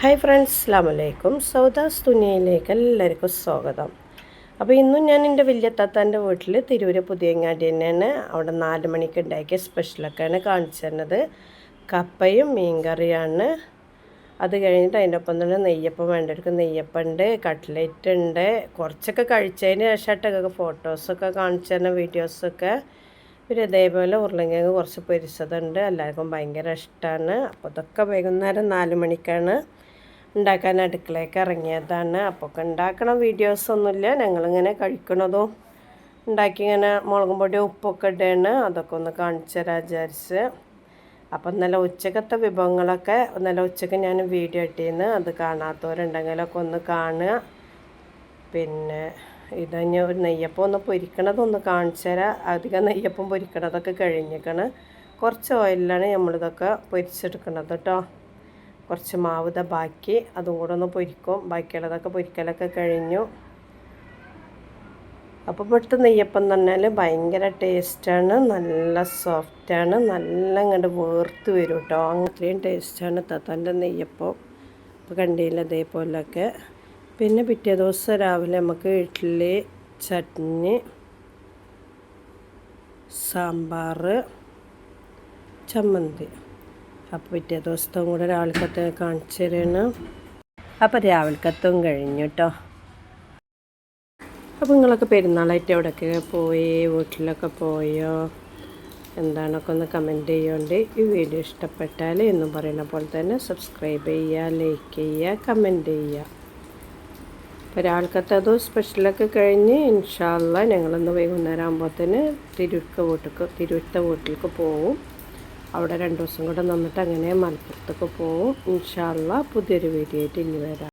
Hi friends അസ്ലാമലൈക്കും സൗദാസ് തുനിയയിലേക്ക് എല്ലാവർക്കും സ്വാഗതം. അപ്പോൾ ഇന്നും ഞാൻ എന്റെ വലിയത്താത്താന്റെ വീട്ടിൽ തിരൂര് പുതിയങ്ങാടി തന്നെയാണ്. അവിടെ നാല് മണിക്ക് ഉണ്ടാക്കിയ സ്പെഷ്യലൊക്കെയാണ് കാണിച്ചു തരുന്നത് കപ്പയും മീൻകറിയാണ്. അത് കഴിഞ്ഞിട്ട് അതിന്റെ ഒപ്പം തന്നെ നെയ്യപ്പം വേണ്ടവർക്ക് നെയ്യപ്പം ഉണ്ട് കട്ട്ലറ്റ് ഉണ്ട്. കുറച്ചൊക്കെ കഴിച്ചതിന് ശേഷമായിട്ടൊക്കെ ഫോട്ടോസൊക്കെ കാണിച്ചു തരുന്ന വീഡിയോസൊക്കെ. പിന്നെ ഇതേപോലെ ഉരുളങ്കിഴങ്ങ് കുറച്ച് പൊരിച്ചതുണ്ട്. എല്ലാവർക്കും ഭയങ്കര ഇഷ്ടമാണ്. അപ്പോൾ ഇതൊക്കെ വൈകുന്നേരം നാല് മണിക്കാണ്. ഉണ്ടാക്കാൻ അടുക്കളയൊക്കെ ഇറങ്ങിയതാണ്. അപ്പോൾ ഉണ്ടാക്കണ വീഡിയോസൊന്നുമില്ല ഞങ്ങളിങ്ങനെ കഴിക്കണതും ഉണ്ടാക്കി ഇങ്ങനെ മുളകും പൊടി ഉപ്പൊക്കെ ഇടുകയാണ് അതൊക്കെ ഒന്ന് കാണിച്ചു തരാൻ വിചാരിച്ച്. അപ്പം ഇന്നലെ ഉച്ചക്കത്തെ വിഭവങ്ങളൊക്കെ നല്ല ഉച്ചയ്ക്ക് ഞാൻ വീഡിയോ ഇട്ടിരുന്നു. അത് കാണാത്തവരുണ്ടെങ്കിലൊക്കെ ഒന്ന് കാണുക. പിന്നെ ഇത് ഒരു നെയ്യപ്പം ഒന്ന് പൊരിക്കണതൊന്ന് കാണിച്ചു തരാം അധികം നെയ്യപ്പം പൊരിക്കണതൊക്കെ കഴിഞ്ഞിരിക്കണം. കുറച്ച് ഓയിലാണ് നമ്മളിതൊക്കെ പൊരിച്ചെടുക്കണത് കേട്ടോ കുറച്ച് മാവ് ഇതാ ബാക്കി. അതും കൂടെ ഒന്ന് പൊരിക്കും. ബാക്കിയുള്ളതൊക്കെ പൊരിക്കലൊക്കെ കഴിഞ്ഞു. അപ്പോൾ ഇവിടുത്തെ നെയ്യപ്പം എന്ന് പറഞ്ഞാൽ ഭയങ്കര ടേസ്റ്റാണ് നല്ല സോഫ്റ്റാണ് നല്ല ഇങ്ങോട്ട് വേർത്ത് വരും കേട്ടോ അത്രയും ടേസ്റ്റാണ് തത്തന്റെ നെയ്യപ്പം. ഇപ്പോൾ കണ്ടില്ല അതേപോലൊക്കെ പിന്നെ പിറ്റേ ദിവസം രാവിലെ നമുക്ക് ഇഡ്ഡലി ചട്നി സാമ്പാർ ചമ്മന്തി. അപ്പോൾ പിറ്റേ ദിവസത്തും കൂടെ രാവിലത്തെ കാണിച്ചു തരാണ്. അപ്പോൾ രാവിലക്കത്തും കഴിഞ്ഞു കേട്ടോ അപ്പോൾ നിങ്ങളൊക്കെ പെരുന്നാളായിട്ട് എവിടെയൊക്കെ പോയി? വീട്ടിലൊക്കെ പോയോ? എന്താണൊക്കെ ഒന്ന് കമന്റ് ചെയ്യുകൊണ്ട് ഈ വീഡിയോ ഇഷ്ടപ്പെട്ടാൽ എന്നും പറയുന്ന പോലെ തന്നെ സബ്സ്ക്രൈബ് ചെയ്യുക ലൈക്ക് ചെയ്യുക കമന്റ് ചെയ്യുക. അപ്പോൾ ഒരാൾക്കത്തെ അത് സ്പെഷ്യലൊക്കെ കഴിഞ്ഞ് ഇൻഷാല്ല ഞങ്ങളൊന്ന് വൈകുന്നേരം ആകുമ്പോൾ തന്നെ തിരുവിക്ക വീട്ടിലേക്ക് തിരുവിത്ത വീട്ടിലേക്ക് പോവും. അവിടെ രണ്ട് ദിവസം കൂടെ നിന്നിട്ട് അങ്ങനെ മലപ്പുറത്തൊക്കെ പോവും. ഇൻഷാല്ല പുതിയൊരു വീഡിയോ ആയിട്ട് ഇനി വരാം.